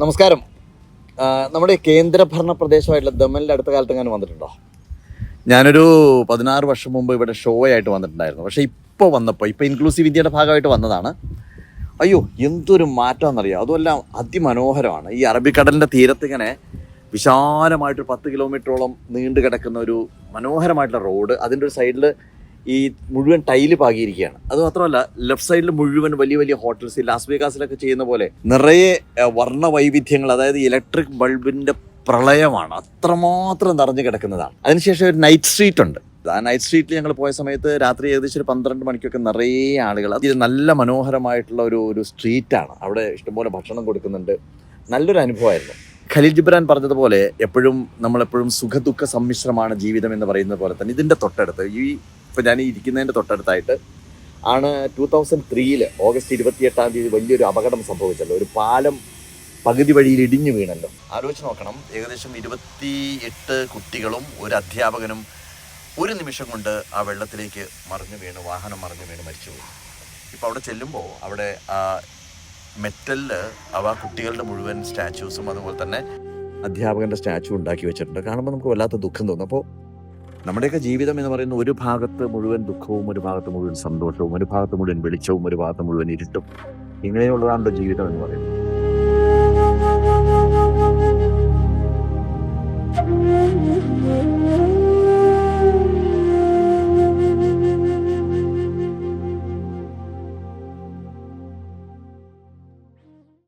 നമസ്കാരം. നമ്മുടെ കേന്ദ്രഭരണ പ്രദേശമായിട്ടുള്ള ദമനിൽ അടുത്ത കാലത്ത് എങ്ങനെ വന്നിട്ടുണ്ടോ? ഞാനൊരു പതിനാറ് വർഷം മുമ്പ് ഇവിടെ ഷോ ആയിട്ട് വന്നിട്ടുണ്ടായിരുന്നു. പക്ഷേ ഇപ്പോൾ വന്നപ്പോൾ ഇപ്പോൾ ഇൻക്ലൂസീവ് ഇന്ത്യയുടെ ഭാഗമായിട്ട് വന്നതാണ്. അയ്യോ എന്തൊരു മാറ്റം എന്നറിയാം അതുമല്ല അതിമനോഹരമാണ്. ഈ അറബിക്കടലിന്റെ തീരത്ത് ഇങ്ങനെ വിശാലമായിട്ടൊരു പത്ത് കിലോമീറ്ററോളം നീണ്ടു കിടക്കുന്ന ഒരു മനോഹരമായിട്ടുള്ള റോഡ് അതിന്റെ ഒരു സൈഡിൽ ഈ മുഴുവൻ ടൈൽ പാകിയിരിക്കുകയാണ്. അത് മാത്രമല്ല ലെഫ്റ്റ് സൈഡിൽ മുഴുവൻ വലിയ വലിയ ഹോട്ടൽസ് ലാസ് വേഗാസിലൊക്കെ ചെയ്യുന്ന പോലെ നിറയെ വർണ വൈവിധ്യങ്ങൾ അതായത് ഇലക്ട്രിക് ബൾബിന്റെ പ്രളയമാണ് അത്രമാത്രം നിറഞ്ഞു കിടക്കുന്നതാണ്. അതിനുശേഷം ഒരു നൈറ്റ് സ്ട്രീറ്റ് ഉണ്ട്. ആ നൈറ്റ് സ്ട്രീറ്റിൽ ഞങ്ങൾ പോയ സമയത്ത് രാത്രി ഏകദേശം ഒരു പന്ത്രണ്ട് മണിക്കൊക്കെ നിറയെ ആളുകൾ അത് നല്ല മനോഹരമായിട്ടുള്ള ഒരു ഒരു സ്ട്രീറ്റാണ് അവിടെ ഇഷ്ടംപോലെ ഭക്ഷണം കൊടുക്കുന്നുണ്ട്. നല്ലൊരു അനുഭവമായിരുന്നു. ഖലീൽ ജിബ്രാൻ പറഞ്ഞതുപോലെ എപ്പോഴും നമ്മളെപ്പോഴും സുഖദുഃഖ സമ്മിശ്രമാണ് ജീവിതം എന്ന് പറയുന്നത് പോലെ തന്നെ ഇതിന്റെ തൊട്ടടുത്ത് ഈ ഇപ്പം ഞാൻ ഇരിക്കുന്നതിന്റെ തൊട്ടടുത്തായിട്ട് ആണ് ടൂ തൗസൻഡ് ത്രീയിൽ ഓഗസ്റ്റ് ഇരുപത്തിയെട്ടാം തീയതി വലിയൊരു അപകടം സംഭവിച്ചല്ലോ. ഒരു പാലം പകുതി വഴിയിൽ ഇടിഞ്ഞു വീണല്ലോ. ആലോചിച്ച് നോക്കണം. ഏകദേശം ഇരുപത്തി എട്ട് കുട്ടികളും ഒരു അധ്യാപകനും ഒരു നിമിഷം കൊണ്ട് ആ വെള്ളത്തിലേക്ക് മറിഞ്ഞു വീണ് വാഹനം മറിഞ്ഞു വീണ് മരിച്ചുപോയി. ഇപ്പോൾ അവിടെ ചെല്ലുമ്പോൾ അവിടെ ആ മെറ്റലിൽ അവ കുട്ടികളുടെ മുഴുവൻ സ്റ്റാച്യൂസും അതുപോലെ തന്നെ അധ്യാപകന്റെ സ്റ്റാച്ചു ഉണ്ടാക്കി വെച്ചിട്ടുണ്ട്. കാണുമ്പോൾ നമുക്ക് വല്ലാത്ത ദുഃഖം തോന്നും. അപ്പോൾ നമ്മുടെയൊക്കെ ജീവിതം എന്ന് പറയുന്ന ഒരു ഭാഗത്ത് മുഴുവൻ ദുഃഖവും ഒരു ഭാഗത്ത് മുഴുവൻ സന്തോഷവും ഒരു ഭാഗത്ത് മുഴുവൻ വെളിച്ചവും ഒരു ഭാഗത്ത് മുഴുവൻ ഇരുട്ടും. ഇങ്ങനെയുള്ളതാണല്ലോ ജീവിതം എന്ന് പറയുന്നത്.